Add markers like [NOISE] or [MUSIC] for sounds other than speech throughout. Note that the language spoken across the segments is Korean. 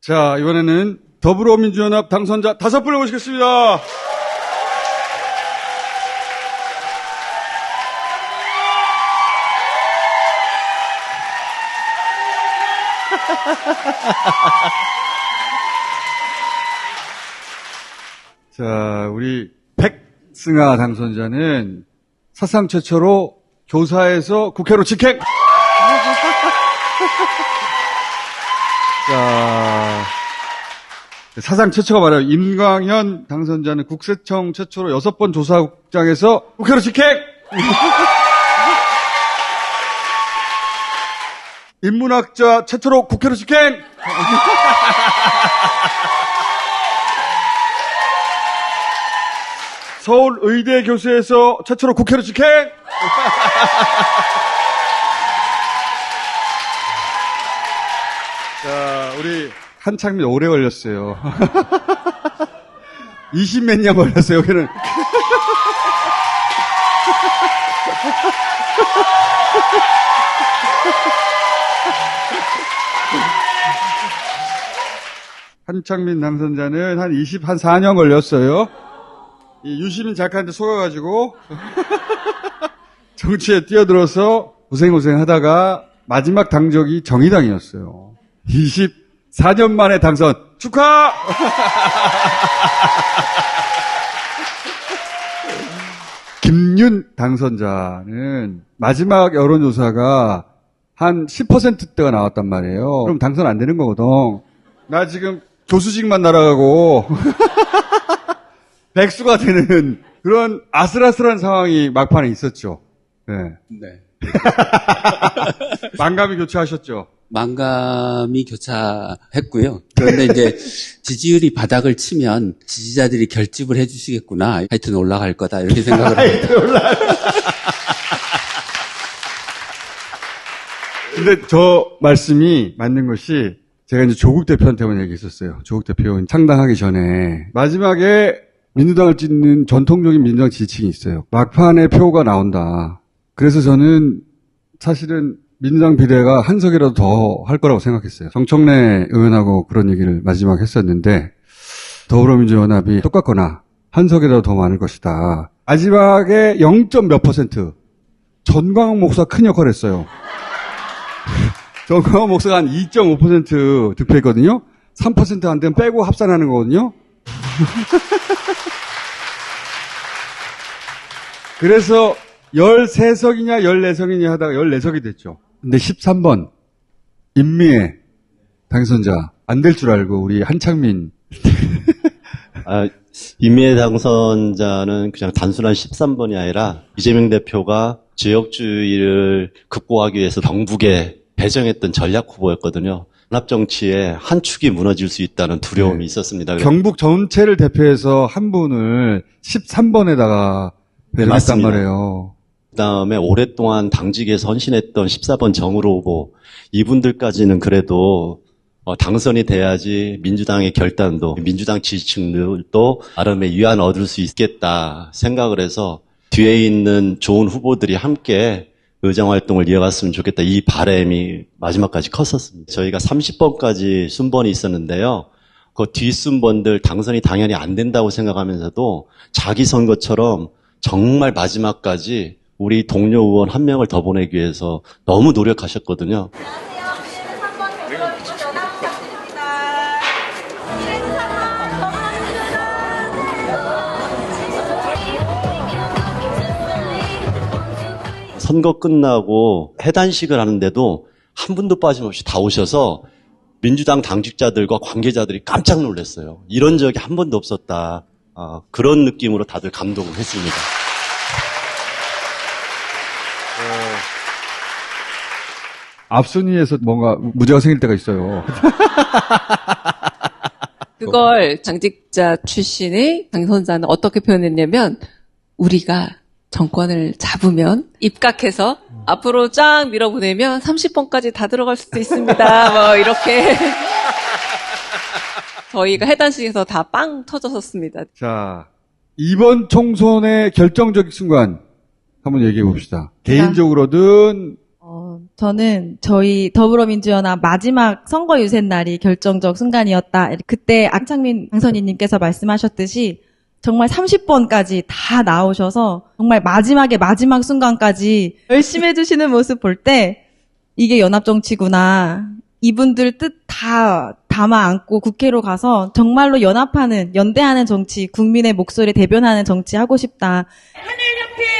자, 이번에는 더불어민주연합 당선자 다섯 분을 모시겠습니다. [LAUGHS] 자, 우리 백승아 당선자는 사상 최초로 교사에서 국회로 직행! 자, 사상 최초가 말이에요. 임광현 당선자는 국세청 최초로 여섯 번 조사국장에서 국회로 직행! [LAUGHS] 인문학자 최초로 국회로 직행! [LAUGHS] 서울 의대 교수에서 최초로 국회로 직행! [LAUGHS] 자, 우리 한창민 오래 걸렸어요. [LAUGHS] 20몇 년 걸렸어요, 여기는. [LAUGHS] 한창민 당선자는 한 20, 한 4년 걸렸어요. 이 유시민 작가한테 속아가지고 [LAUGHS] 정치에 뛰어들어서 고생고생 하다가 마지막 당적이 정의당이었어요. 24년 만에 당선 축하! [LAUGHS] 김윤 당선자는 마지막 여론조사가 한 10%대가 나왔단 말이에요. 그럼 당선 안 되는 거거든. 나 지금 교수직만 날아가고 [LAUGHS] 백수가 되는 그런 아슬아슬한 상황이 막판에 있었죠. 네. 네. [LAUGHS] 만감이 교차하셨죠. 만감이 교차했고요. 그런데 이제 지지율이 바닥을 치면 지지자들이 결집을 해주시겠구나. 하여튼 올라갈 거다. 이렇게 생각을 합니다. 근데 저 말씀이 맞는 것이 제가 이제 조국 대표한테 만 얘기했었어요. 조국 대표 창당하기 전에 마지막에 민주당을 찍는 전통적인 민주당 지지층이 있어요. 막판에 표가 나온다. 그래서 저는 사실은 민주당 비례가 한 석이라도 더 할 거라고 생각했어요. 정청래 의원하고 그런 얘기를 마지막에 했었는데 더불어민주연합이 똑같거나 한 석이라도 더 많을 것이다. 마지막에 0. 몇 퍼센트 전광훈 목사 큰 역할을 했어요. [LAUGHS] 정광훈 목사가 한 2.5% 득표했거든요. 3%안 되면 빼고 합산하는 거거든요. [LAUGHS] 그래서 13석이냐 14석이냐 하다가 14석이 됐죠. 근데 13번 임미애 당선자 안 될 줄 알고 우리 한창민 [LAUGHS] 아, 임미애 당선자는 그냥 단순한 13번이 아니라 이재명 대표가 지역주의를 극복하기 위해서 경북에 배정했던 전략 후보였거든요. 연합정치의 한 축이 무너질 수 있다는 두려움이 네. 있었습니다. 경북 전체를 대표해서 한 분을 13번에다가 배정했단 맞습니다. 말이에요. 그다음에 오랫동안 당직에 선신했던 14번 정으로 후보 이분들까지는 그래도 어, 당선이 돼야지 민주당의 결단도 민주당 지지층들도 나름의 위안 얻을 수 있겠다 생각을 해서 뒤에 있는 좋은 후보들이 함께 의정 활동을 이어갔으면 좋겠다 이 바람이 마지막까지 컸었습니다. 저희가 30번까지 순번이 있었는데요. 그 뒷순번들 당선이 당연히 안 된다고 생각하면서도 자기 선거처럼 정말 마지막까지 우리 동료 의원 한 명을 더 보내기 위해서 너무 노력하셨거든요. 안녕하세요. 3번 더불어민주 전화 부탁드립니다. 1회차 3번 더불어민주당 선거 끝나고 해단식을 하는데도 한 분도 빠짐없이 다 오셔서 민주당 당직자들과 관계자들이 깜짝 놀랐어요. 이런 적이 한 번도 없었다. 아, 그런 느낌으로 다들 감동을 했습니다. 앞순위에서 뭔가 문제가 생길 때가 있어요. [LAUGHS] 그걸 당직자 출신의 당선자는 어떻게 표현했냐면 우리가 정권을 잡으면 입각해서 앞으로 쫙 밀어보내면 30번까지 다 들어갈 수도 있습니다. [LAUGHS] 뭐 이렇게 [LAUGHS] 저희가 해단식에서 다 빵 터졌었습니다. 자, 이번 총선의 결정적인 순간 한번 얘기해 봅시다. 개인적으로든 어, 저는 저희 더불어민주연합 마지막 선거 유세 날이 결정적 순간이었다. 그때 안창민 당선인님께서 말씀하셨듯이 정말 30번까지 다 나오셔서 정말 마지막에 마지막 순간까지 열심히 해주시는 모습 볼 때 이게 연합정치구나. 이분들 뜻 다 담아 안고 국회로 가서 정말로 연합하는, 연대하는 정치, 국민의 목소리 대변하는 정치 하고 싶다. 하늘 옆에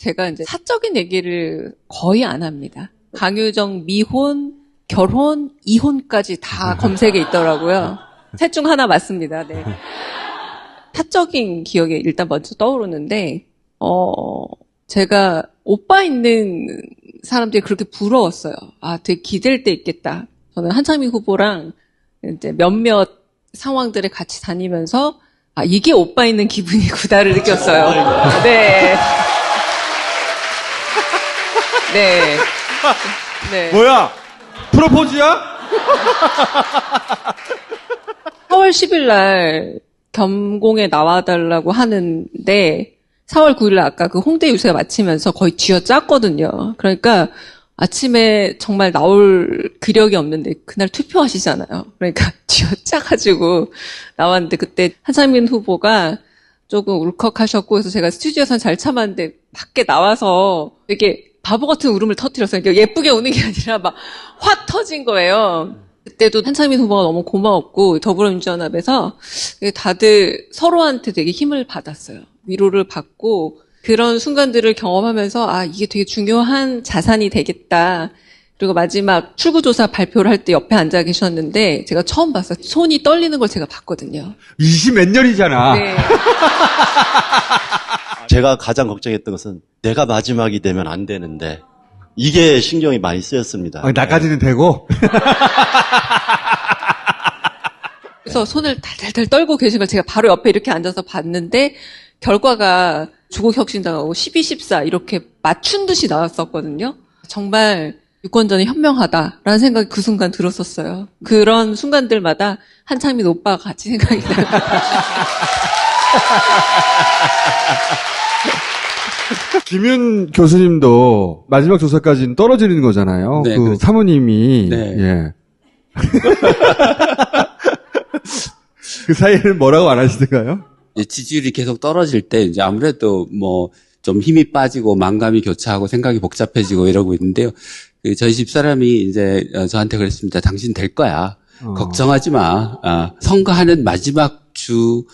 제가 이제 사적인 얘기를 거의 안 합니다. 강유정 미혼, 결혼, 이혼까지 다 검색에 있더라고요. 셋 중 하나 맞습니다. 네. 사적인 기억이 일단 먼저 떠오르는데, 어, 제가 오빠 있는 사람들이 그렇게 부러웠어요. 아, 되게 기댈 때 있겠다. 저는 한창민 후보랑 이제 몇몇 상황들을 같이 다니면서, 아, 이게 오빠 있는 기분이구나를 느꼈어요. [LAUGHS] 네. 네. [LAUGHS] 네. 뭐야? 프로포즈야? 4월 10일 날 겸공에 나와달라고 하는데 4월 9일 날 아까 그 홍대 유세가 마치면서 거의 쥐어짰거든요. 그러니까 아침에 정말 나올 기력이 없는데 그날 투표하시잖아요. 그러니까 [LAUGHS] 쥐어짜가지고 나왔는데 그때 한상민 후보가 조금 울컥하셨고 그래서 제가 스튜디오에서는 잘 참았는데 밖에 나와서 이렇게 바보 같은 울음을 터뜨렸어요. 그러니까 예쁘게 우는 게 아니라 막 확 터진 거예요. 그때도 한창민 후보가 너무 고마웠고 더불어민주연합에서 다들 서로한테 되게 힘을 받았어요. 위로를 받고 그런 순간들을 경험하면서 아 이게 되게 중요한 자산이 되겠다. 그리고 마지막 출구조사 발표를 할 때 옆에 앉아 계셨는데 제가 처음 봤어요. 손이 떨리는 걸 제가 봤거든요. 20 몇 년이잖아. 네. [LAUGHS] 제가 가장 걱정했던 것은 내가 마지막이 되면 안 되는데 이게 신경이 많이 쓰였습니다. 아, 나까지는 되고. [LAUGHS] 그래서 손을 달달달 떨고 계신 걸 제가 바로 옆에 이렇게 앉아서 봤는데 결과가 조국혁신당하고 12, 14 이렇게 맞춘 듯이 나왔었거든요. 정말 유권전이 현명하다라는 생각이 그 순간 들었었어요. 그런 순간들마다 한창민 오빠가 같이 생각이 나요. [LAUGHS] [LAUGHS] 김윤 교수님도 마지막 조사까지는 떨어지는 거잖아요. 네, 그 그렇죠. 사모님이 네. 예. [LAUGHS] 그 사이에는 뭐라고 안 하시던가요? 지지율이 계속 떨어질 때 이제 아무래도 뭐 좀 힘이 빠지고 망감이 교차하고 생각이 복잡해지고 이러고 있는데요. 그 저희 집사람이 이제 어, 저한테 그랬습니다. 당신 될 거야. 어. 걱정하지 마. 아, 선거하는 마지막 주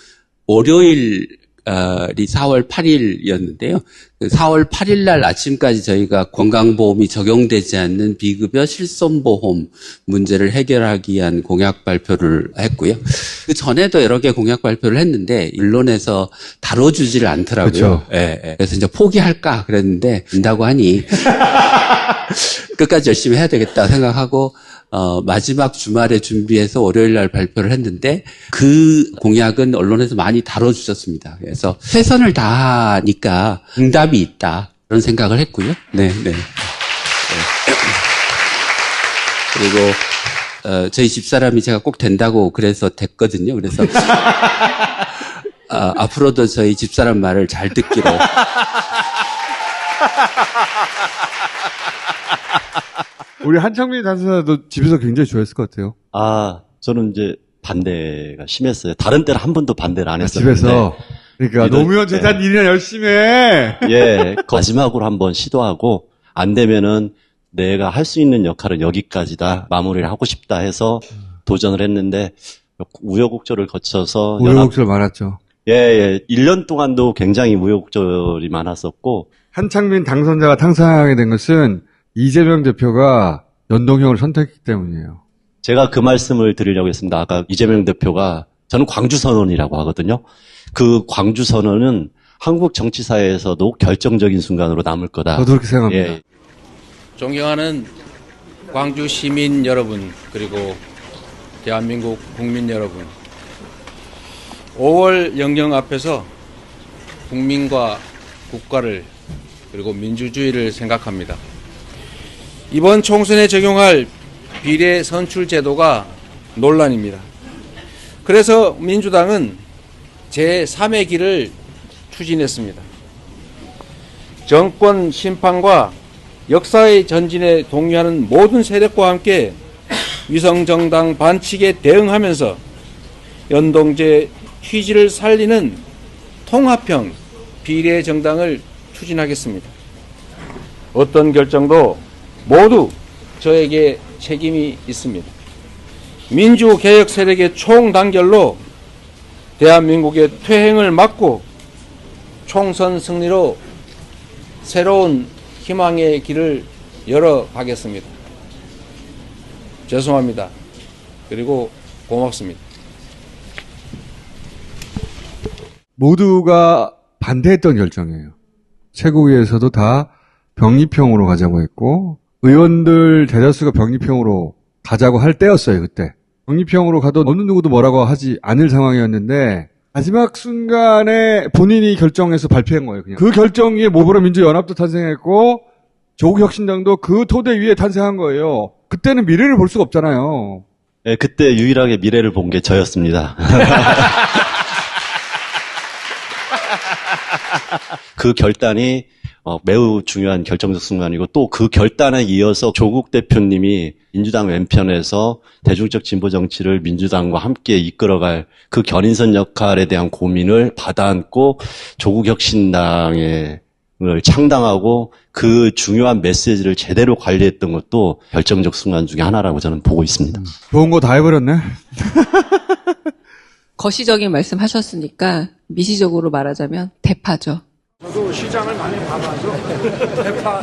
월요일 어, 이 4월 8일이었는데요. 그 4월 8일 날 아침까지 저희가 건강보험이 적용되지 않는 비급여 실손보험 문제를 해결하기 위한 공약 발표를 했고요. 그 전에도 여러 개 공약 발표를 했는데 언론에서 다뤄주지를 않더라고요. 그쵸. 예, 예. 그래서 이제 포기할까 그랬는데 된다고 하니 [LAUGHS] 끝까지 열심히 해야 되겠다 생각하고 어, 마지막 주말에 준비해서 월요일 날 발표를 했는데 그 공약은 언론에서 많이 다뤄주셨습니다. 그래서 최선을 다하니까 응답이 있다 그런 생각을 했고요. 네, 네. 네. 그리고 어, 저희 집사람이 제가 꼭 된다고 그래서 됐거든요. 그래서 아, [LAUGHS] 앞으로도 저희 집사람 말을 잘 듣기로 우리 한창민 단순아도 집에서 굉장히 좋아했을 것 같아요. 아, 저는 이제 반대가 심했어요. 다른 때는 한 번도 반대를 안 했었는데. 집에서. 그러니까 노무현 재단 일이나 열심히 해. [LAUGHS] 예, 마지막으로 한번 시도하고 안 되면은 내가 할 수 있는 역할은 여기까지다 마무리를 하고 싶다 해서 도전을 했는데 우여곡절을 거쳐서 연합 우여곡절 많았죠. 예, 예. 1년 동안도 굉장히 우여곡절이 많았었고 한창민 당선자가 탄생하게 된 것은 이재명 대표가 연동형을 선택했기 때문이에요. 제가 그 말씀을 드리려고 했습니다. 아까 이재명 대표가 저는 광주 선언이라고 하거든요. 그 광주 선언은 한국 정치사에서도 결정적인 순간으로 남을 거다. 저도 그렇게 생각합니다. 예. 존경하는 광주 시민 여러분 그리고 대한민국 국민 여러분 5월 영령 앞에서 국민과 국가를 그리고 민주주의를 생각합니다. 이번 총선에 적용할 비례 선출 제도가 논란입니다. 그래서 민주당은 제3의 길을 추진했습니다. 정권 심판과 역사의 전진에 동의하는 모든 세력과 함께 위성정당 반칙에 대응하면서 연동제 취지를 살리는 통합형 비례정당을 추진하겠습니다. 어떤 결정도 모두 저에게 책임이 있습니다. 민주개혁 세력의 총단결로 대한민국의 퇴행을 막고 총선 승리로 새로운 희망의 길을 열어가겠습니다. 죄송합니다. 그리고 고맙습니다. 모두가 반대했던 결정이에요. 최고위에서도 다 병립형으로 가자고 했고 의원들 대다수가 병립형으로 가자고 할 때였어요 그때. 병립형으로 가도 어느 누구도 뭐라고 하지 않을 상황이었는데 마지막 순간에 본인이 결정해서 발표한 거예요. 그냥 그 결정이 모보라 민주연합도 탄생했고 조국혁신당도 그 토대 위에 탄생한 거예요. 그때는 미래를 볼 수가 없잖아요. 예, 그때 유일하게 미래를 본 게 저였습니다. [LAUGHS] 그 결단이 어, 매우 중요한 결정적 순간이고 또 그 결단에 이어서 조국 대표님이 민주당 왼편에서 대중적 진보 정치를 민주당과 함께 이끌어갈 그 견인선 역할에 대한 고민을 받아안고 조국 혁신당의 을 창당하고 그 중요한 메시지를 제대로 관리했던 것도 결정적 순간 중에 하나라고 저는 보고 있습니다. 좋은 거 다 해버렸네. [LAUGHS] 거시적인 말씀 하셨으니까 미시적으로 말하자면 대파죠. 저도 시장을 많이 봐봐서 대파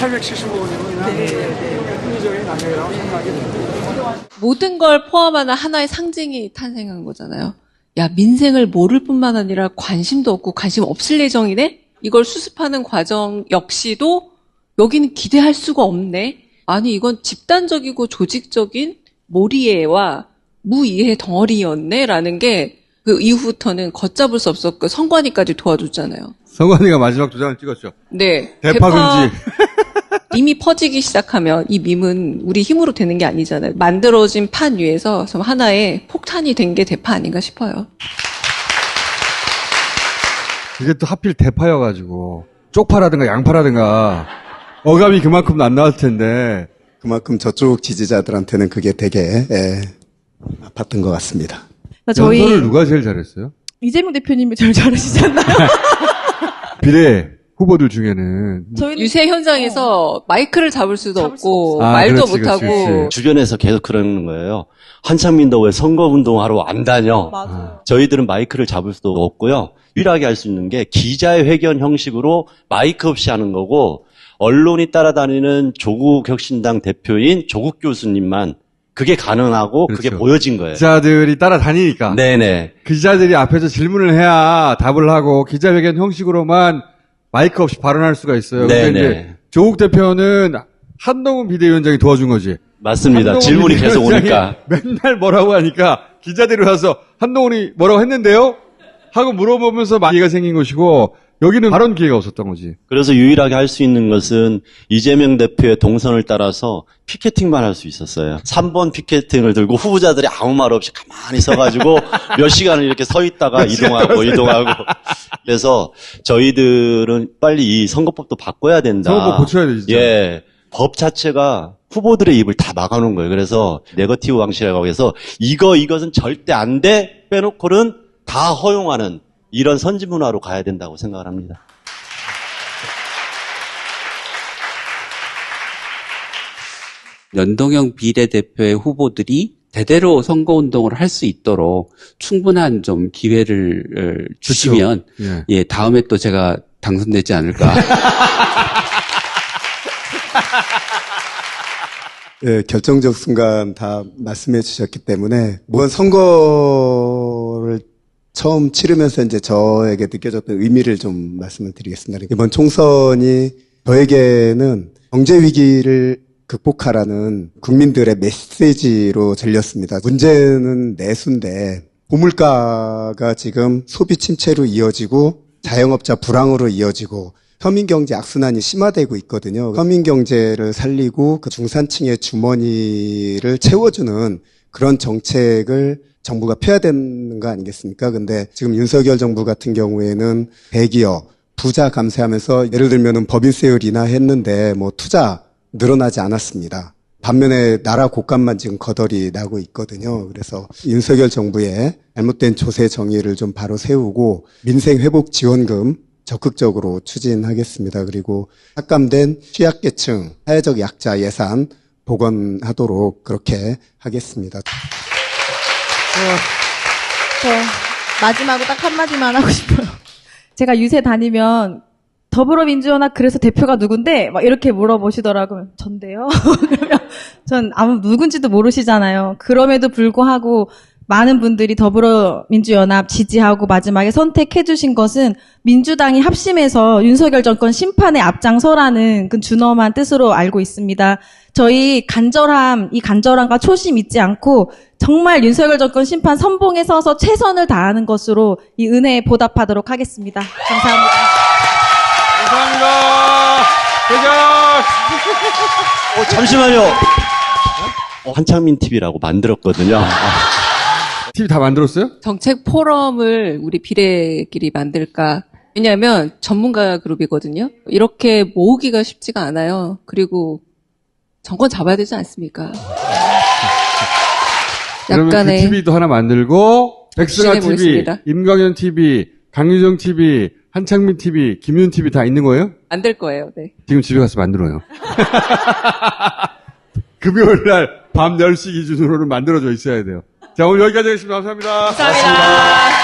875원이면 그냥 합리적인 가격이라고 생각이 듭니다. 모든 걸 포함하는 하나의 상징이 탄생한 거잖아요. 야, 민생을 모를 뿐만 아니라 관심도 없고 관심 없을 예정이네? 이걸 수습하는 과정 역시도 여기는 기대할 수가 없네? 아니, 이건 집단적이고 조직적인 몰이해와 무이해 덩어리였네? 라는 게 그 이후부터는 걷잡을 수 없었고 선관위까지 도와줬잖아요. 성관이가 마지막 도장을 찍었죠. 네. 대파 [LAUGHS] 금지. 이미 퍼지기 시작하면 이 밈은 우리 힘으로 되는 게 아니잖아요. 만들어진 판 위에서 좀 하나의 폭탄이 된 게 대파 아닌가 싶어요. 이게 또 하필 대파여가지고 쪽파라든가 양파라든가 어감이 그만큼 안 나왔을 텐데 그만큼 저쪽 지지자들한테는 그게 되게 예, 아팠던 것 같습니다. 그러니까 저희 연설을 누가 제일 잘했어요? 이재명 대표님이 제일 잘하시잖아요. [LAUGHS] 비례 후보들 중에는 저희는 유세 현장에서 마이크를 잡을 수도 잡을 없고 아, 말도 그렇지, 못하고 그렇지, 그렇지. 주변에서 계속 그러는 거예요. 한창민 너왜 선거운동하러 안 다녀? 맞아요. 저희들은 마이크를 잡을 수도 없고요. 유일하게 할 수 있는 게 기자회견 형식으로 마이크 없이 하는 거고 언론이 따라다니는 조국 혁신당 대표인 조국 교수님만 그게 가능하고 그게 그렇죠. 보여진 거예요. 기자들이 따라다니니까 네네. 그 기자들이 앞에서 질문을 해야 답을 하고 기자회견 형식으로만 마이크 없이 발언할 수가 있어요. 네네. 이제 조국 대표는 한동훈 비대위원장이 도와준 거지. 맞습니다. 질문이 계속 오니까. [LAUGHS] 맨날 뭐라고 하니까 기자들이 와서 한동훈이 뭐라고 했는데요? 하고 물어보면서 기회가 생긴 것이고 여기는 발언 기회가 없었던 거지. 그래서 유일하게 할 수 있는 것은 이재명 대표의 동선을 따라서 피켓팅만 할 수 있었어요. 3번 피켓팅을 들고 후보자들이 아무 말 없이 가만히 서가지고 [LAUGHS] 몇 시간을 이렇게 서 있다가 이동하고 이동하고. 그래서 저희들은 빨리 이 선거법도 바꿔야 된다. 선거법 고쳐야 돼, 진짜. 예. 법 자체가 후보들의 입을 다 막아놓은 거예요. 그래서 네거티브 방식이라고 해서 이거 이것은 절대 안 돼 빼놓고는 다 허용하는 이런 선진 문화로 가야 된다고 생각을 합니다. 연동형 비례대표의 후보들이 대대로 선거운동을 할 수 있도록 충분한 좀 기회를 어, 주시면 예. 예 다음에 또 제가 당선되지 않을까. [LAUGHS] 예, 결정적 순간 다 말씀해 주셨기 때문에 무언 선거를 처음 치르면서 이제 저에게 느껴졌던 의미를 좀 말씀을 드리겠습니다. 이번 총선이 저에게는 경제 위기를 극복하라는 국민들의 메시지로 들렸습니다. 문제는 내수인데 고물가가 지금 소비 침체로 이어지고 자영업자 불황으로 이어지고 서민 경제 악순환이 심화되고 있거든요. 서민 경제를 살리고 그 중산층의 주머니를 채워주는 그런 정책을 정부가 펴야 되는 거 아니겠습니까? 근데 지금 윤석열 정부 같은 경우에는 대기업, 부자 감세하면서 예를 들면은 법인세율 인하했는데 뭐 투자 늘어나지 않았습니다. 반면에 나라 곳간만 지금 거덜이 나고 있거든요. 그래서 윤석열 정부의 잘못된 조세 정의를 좀 바로 세우고 민생 회복 지원금 적극적으로 추진하겠습니다. 그리고 삭감된 취약계층, 사회적 약자 예산 복원하도록 그렇게 하겠습니다. 저 마지막으로 딱 한마디만 하고 싶어요. 제가 유세 다니면 더불어민주연합 그래서 대표가 누군데 막 이렇게 물어보시더라고요. 전데요. [LAUGHS] 그러면 전 아무 누군지도 모르시잖아요. 그럼에도 불구하고 많은 분들이 더불어민주연합 지지하고 마지막에 선택해 주신 것은 민주당이 합심해서 윤석열 정권 심판에 앞장서라는 그 준엄한 뜻으로 알고 있습니다. 저희 간절함, 이 간절함과 초심 잊지 않고 정말 윤석열 정권 심판 선봉에 서서 최선을 다하는 것으로 이 은혜에 보답하도록 하겠습니다. 감사합니다. 감사합니다. 대장! 어, 잠시만요. 어, 한창민 TV라고 만들었거든요. [LAUGHS] 아, TV 다 만들었어요? 정책 포럼을 우리 비례끼리 만들까? 왜냐하면 전문가 그룹이거든요. 이렇게 모으기가 쉽지가 않아요. 그리고 정권 잡아야 되지 않습니까? [LAUGHS] 그러면 그 약간의 TV도 하나 만들고 백승아 확신해 TV, 보겠습니다. 임광현 TV, 강유정 TV, 한창민 TV, 김윤 TV 다 있는 거예요? 안 될 거예요. 네. 지금 집에 가서 만들어요. [LAUGHS] [LAUGHS] 금요일 날 밤 10시 기준으로는 만들어져 있어야 돼요. 자, 오늘 여기까지 하겠습니다. 감사합니다. 감사합니다.